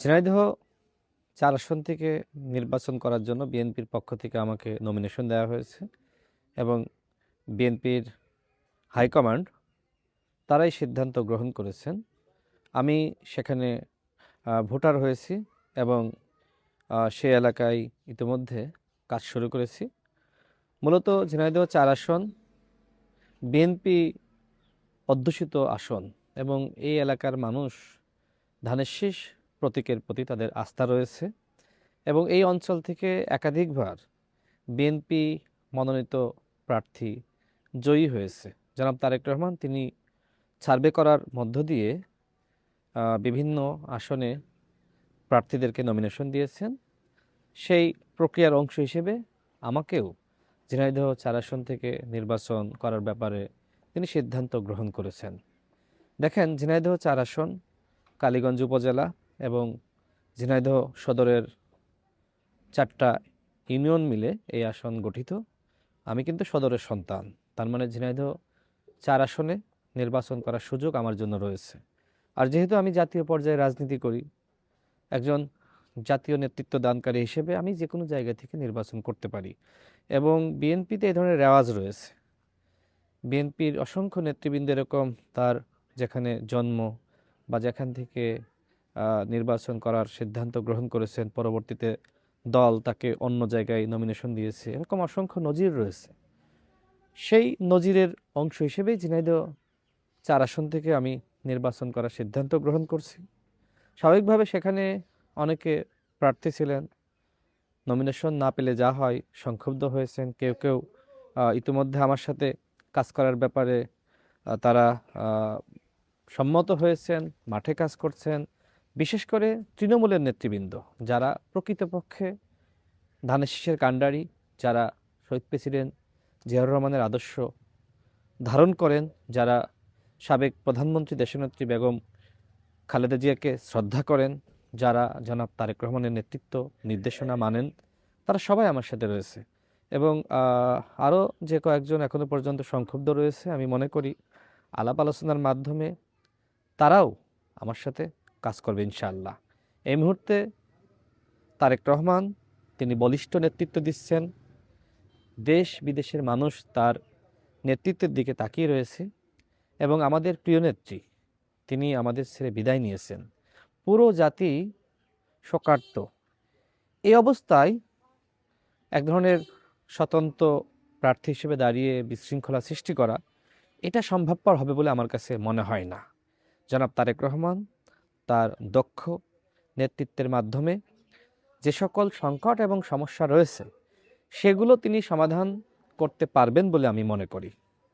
ঝিনাইদহ চার আসন থেকে নির্বাচন করার জন্য বিএনপির পক্ষ থেকে আমাকে নমিনেশন দেওয়া হয়েছে এবং বিএনপির হাইকমান্ড তারাই সিদ্ধান্ত গ্রহণ করেছেন। আমি সেখানে ভোটার হয়েছি এবং সে এলাকায় ইতিমধ্যে কাজ শুরু করেছি। মূলত ঝিনাইদহ চার আসন, বিএনপি অধ্যুষিত আসন এবং এই এলাকার মানুষ ধানের শীষ প্রতীকের প্রতি তাদের আস্থা রয়েছে এবং এই অঞ্চল থেকে একাধিকবার বিএনপি মনোনীত প্রার্থী জয়ী হয়েছে। জনাব তারেক রহমান, তিনি সার্ভে করার মধ্য দিয়ে বিভিন্ন আসনে প্রার্থীদেরকে নমিনেশন দিয়েছেন। সেই প্রক্রিয়ার অংশ হিসেবে আমাকেও ঝিনাইদহ চার আসন থেকে নির্বাচন করার ব্যাপারে তিনি সিদ্ধান্ত গ্রহণ করেছেন। দেখেন, ঝিনাইদহ চার আসন, কালীগঞ্জ উপজেলা এবং ঝিনাইদহ সদরের চারটা ইউনিয়ন মিলে এই আসন গঠিত। আমি কিন্তু সদরের সন্তান। তার মানে ঝিনাইদহ চার আসনে নির্বাচন করার সুযোগ আমার জন্য রয়েছে। আর যেহেতু আমি জাতীয় পর্যায়ে রাজনীতি করি, একজন জাতীয় নেতৃত্ব দানকারী হিসেবে আমি যে কোনো জায়গা থেকে নির্বাচন করতে পারি। এবং বিএনপিতে এই ধরনের রেওয়াজ রয়েছে। বিএনপির অসংখ্য নেতৃবৃন্দ এরকম তার যেখানে জন্ম বা যেখান থেকে নির্বাচন করার সিদ্ধান্ত গ্রহণ করেছেন। পরবর্তীতে দল তাকে অন্য জায়গায় নমিনেশন দিয়েছে। এরকম অসংখ্য নজির রয়েছে। সেই নজিরের অংশ হিসেবেই ঝিনাইদহ চার আসন থেকে আমি নির্বাচন করার সিদ্ধান্ত গ্রহণ করছি। স্বাভাবিকভাবে সেখানে অনেকে প্রার্থী ছিলেন। নমিনেশন না পেলে যা হয়, সংক্ষুব্ধ হয়েছেন। কেউ কেউ ইতিমধ্যে আমার সাথে কাজ করার ব্যাপারে তারা সম্মত হয়েছেন, মাঠে কাজ করছেন। বিশেষ করে তৃণমূলের নেতৃবৃন্দ, যারা প্রকৃতপক্ষে ধানের শীষের কাণ্ডারি, যারা শহীদ প্রেসিডেন্ট জিয়াউর রহমানের আদর্শ ধারণ করেন, যারা সাবেক প্রধানমন্ত্রী দেশনেত্রী বেগম খালেদা জিয়াকে শ্রদ্ধা করেন, যারা জনাব তারেক রহমানের নেতৃত্ব নির্দেশনা মানেন, তারা সবাই আমার সাথে রয়েছে। এবং আরও যে কয়েকজন এখনও পর্যন্ত সংক্ষুব্ধ রয়েছে, আমি মনে করি আলাপ আলোচনার মাধ্যমে তারাও আমার সাথে কাজ করবে ইনশাআল্লাহ। এই মুহূর্তে তারেক রহমান, তিনি বলিষ্ঠ নেতৃত্ব দিচ্ছেন। দেশ বিদেশের মানুষ তার নেতৃত্বের দিকে তাকিয়ে রয়েছে এবং আমাদের প্রিয় নেত্রী, তিনি আমাদের ছেড়ে বিদায় নিয়েছেন। পুরো জাতি শোকার্ত। এই অবস্থায় এক ধরনের স্বতন্ত্র প্রার্থী হিসেবে দাঁড়িয়ে বিশৃঙ্খলা সৃষ্টি করা, এটা সম্ভবপর হবে বলে আমার কাছে মনে হয় না। জনাব তারেক রহমান তার দক্ষ নেতৃত্বের মাধ্যমে যে সকল সংকট এবং সমস্যা রয়েছে, সেগুলো তিনি সমাধান করতে পারবেন বলে আমি মনে করি।